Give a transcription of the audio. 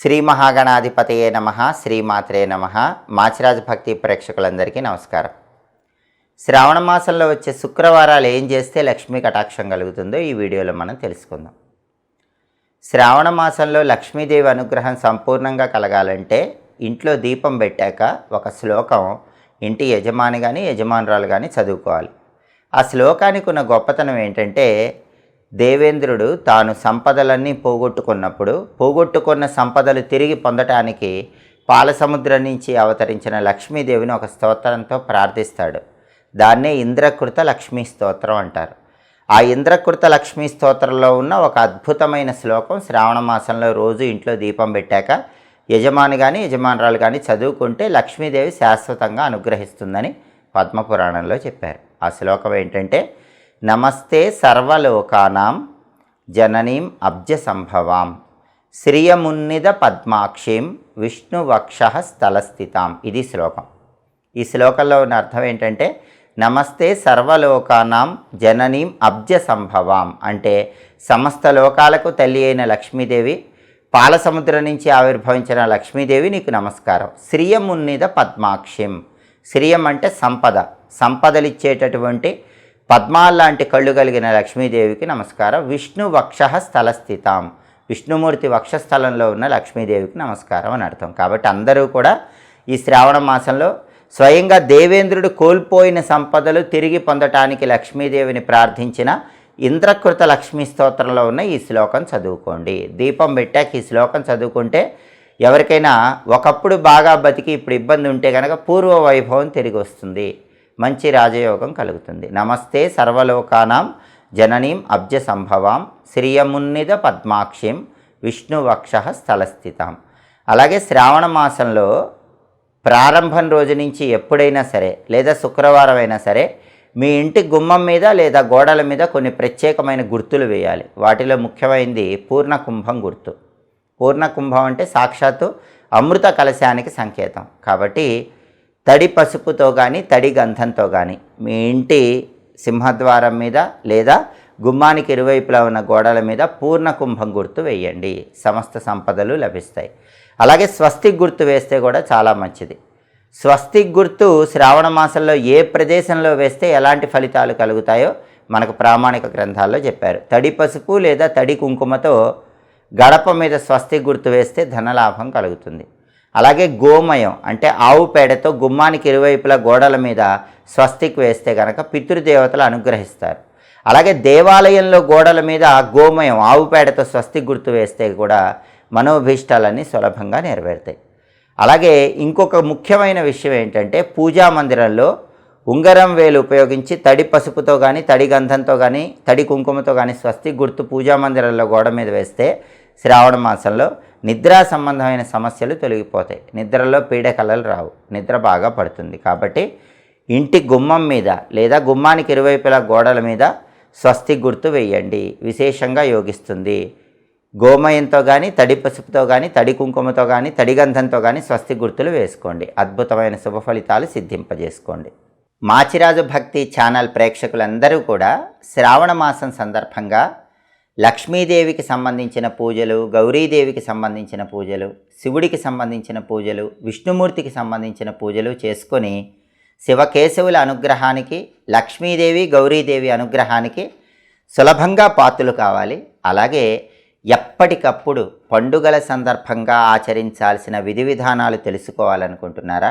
శ్రీ మహాగణాధిపతయే నమ శ్రీమాత్రే నమ. మాచిరాజు భక్తి ప్రేక్షకులందరికీ నమస్కారం. శ్రావణ మాసంలో వచ్చే శుక్రవారాలు ఏం చేస్తే లక్ష్మీ కటాక్షం కలుగుతుందో ఈ వీడియోలో మనం తెలుసుకుందాం. శ్రావణ మాసంలో లక్ష్మీదేవి అనుగ్రహం సంపూర్ణంగా కలగాలంటే ఇంట్లో దీపం పెట్టాక ఒక శ్లోకం ఇంటి యజమాని కానీ యజమానురాలు కానీ చదువుకోవాలి. ఆ శ్లోకానికి ఉన్న గొప్పతనం ఏంటంటే దేవేంద్రుడు తాను సంపదలన్నీ పోగొట్టుకున్నప్పుడు పోగొట్టుకున్న సంపదలు తిరిగి పొందటానికి పాలసముద్రం నుంచి అవతరించిన లక్ష్మీదేవిని ఒక స్తోత్రంతో ప్రార్థిస్తాడు. దాన్నే ఇంద్రకృత లక్ష్మీ స్తోత్రం అంటారు. ఆ ఇంద్రకృత లక్ష్మీ స్తోత్రంలో ఉన్న ఒక అద్భుతమైన శ్లోకం శ్రావణ మాసంలో రోజు ఇంట్లో దీపం పెట్టాక యజమాని కానీ యజమానురాలు కానీ చదువుకుంటే లక్ష్మీదేవి శాశ్వతంగా అనుగ్రహిస్తుందని పద్మపురాణంలో చెప్పారు. ఆ శ్లోకం ఏంటంటే నమస్తే సర్వలోకానాం జననీం అబ్జ సంభవాం శ్రియమున్నిద పద్మాక్షీం విష్ణువక్ష స్థలస్థితాం. ఇది శ్లోకం. ఈ శ్లోకంలో ఉన్న అర్థం ఏంటంటే నమస్తే సర్వలోకానాం జననీం అబ్జ సంభవాం అంటే సమస్త లోకాలకు తల్లి అయిన లక్ష్మీదేవి పాలసముద్రం నుంచి ఆవిర్భవించిన లక్ష్మీదేవి నీకు నమస్కారం. శ్రియమున్నిద పద్మాక్షిం. శ్రియం అంటే సంపద. సంపదలిచ్చేటటువంటి పద్మాల్లాంటి కళ్ళు కలిగిన లక్ష్మీదేవికి నమస్కారం. విష్ణు వక్ష స్థలస్థితాం. విష్ణుమూర్తి వక్షస్థలంలో ఉన్న లక్ష్మీదేవికి నమస్కారం అని అర్థం. కాబట్టి అందరూ కూడా ఈ శ్రావణ మాసంలో స్వయంగా దేవేంద్రుడు కోల్పోయిన సంపదలు తిరిగి పొందటానికి లక్ష్మీదేవిని ప్రార్థించిన ఇంద్రకృత లక్ష్మీ స్తోత్రంలో ఉన్న ఈ శ్లోకం చదువుకోండి. దీపం పెట్టాక ఈ శ్లోకం చదువుకుంటే ఎవరికైనా ఒకప్పుడు బాగా బతికి ఇప్పుడు ఇబ్బంది ఉంటే కనుక పూర్వ వైభవం తిరిగి వస్తుంది. మంచి రాజయోగం కలుగుతుంది. నమస్తే సర్వలోకానాం జననీం అబ్జ సంభవాం శ్రీయమున్నిద పద్మాక్షిం విష్ణువక్ష స్థలస్థితాం. అలాగే శ్రావణ మాసంలో ప్రారంభం రోజు నుంచి ఎప్పుడైనా సరే లేదా శుక్రవారం అయినా సరే మీ ఇంటి గుమ్మం మీద లేదా గోడల మీద కొన్ని ప్రత్యేకమైన గుర్తులు వేయాలి. వాటిలో ముఖ్యమైనది పూర్ణ కుంభం గుర్తు. పూర్ణ కుంభం అంటే సాక్షాత్తు అమృత కలశానికి సంకేతం. కాబట్టి తడి పసుపుతో కానీ తడి గంధంతో కానీ మీ ఇంటి సింహద్వారం మీద లేదా గుమ్మానికి ఇరువైపులా ఉన్న గోడల మీద పూర్ణ కుంభం గుర్తు వేయండి. సమస్త సంపదలు లభిస్తాయి. అలాగే స్వస్తిక్ గుర్తు వేస్తే కూడా చాలా మంచిది. స్వస్తిక్ గుర్తు శ్రావణ మాసంలో ఏ ప్రదేశంలో వేస్తే ఎలాంటి ఫలితాలు కలుగుతాయో మనకు ప్రామాణిక గ్రంథాల్లో చెప్పారు. తడి పసుపు లేదా తడి కుంకుమతో గడప మీద స్వస్తి గుర్తు వేస్తే ధనలాభం కలుగుతుంది. అలాగే గోమయం అంటే ఆవు పేడతో గుమ్మానికి ఇరువైపులా గోడల మీద స్వస్తిక్ వేస్తే కనుక పితృదేవతలు అనుగ్రహిస్తారు. అలాగే దేవాలయంలో గోడల మీద గోమయం ఆవు పేడతో స్వస్తిక్ గుర్తు వేస్తే కూడా మనోభీష్టాలన్నీ సులభంగా నెరవేరుతాయి. అలాగే ఇంకొక ముఖ్యమైన విషయం ఏంటంటే పూజా మందిరంలో ఉంగరం వేలు ఉపయోగించి తడి పసుపుతో కానీ తడి గంధంతో కానీ తడి కుంకుమతో కానీ స్వస్తి గుర్తు పూజా మందిరంలో గోడ మీద వేస్తే శ్రావణ మాసంలో నిద్రా సంబంధమైన సమస్యలు తొలగిపోతాయి. నిద్రలో పీడకలలు రావు. నిద్ర బాగా పడుతుంది. కాబట్టి ఇంటి గుమ్మం మీద లేదా గుమ్మానికి ఇరువైపులా గోడల మీద స్వస్తి గుర్తు వేయండి. విశేషంగా యోగిస్తుంది. గోమయంతో కానీ తడి పసుపుతో కానీ తడి కుంకుమతో కానీ తడి గంధంతో కానీ స్వస్తి గుర్తులు వేసుకోండి. అద్భుతమైన శుభ ఫలితాలు సిద్ధింపజేసుకోండి. మాచిరాజు భక్తి ఛానల్ ప్రేక్షకులందరూ కూడా శ్రావణ మాసం సందర్భంగా లక్ష్మీదేవికి సంబంధించిన పూజలు గౌరీదేవికి సంబంధించిన పూజలు శివుడికి సంబంధించిన పూజలు విష్ణుమూర్తికి సంబంధించిన పూజలు చేసుకొని శివకేశవుల అనుగ్రహానికి లక్ష్మీదేవి గౌరీదేవి అనుగ్రహానికి సులభంగా పాత్రలు కావాలి. అలాగే ఎప్పటికప్పుడు పండుగల సందర్భంగా ఆచరించాల్సిన విధి విధానాలు తెలుసుకోవాలనుకుంటున్నారా?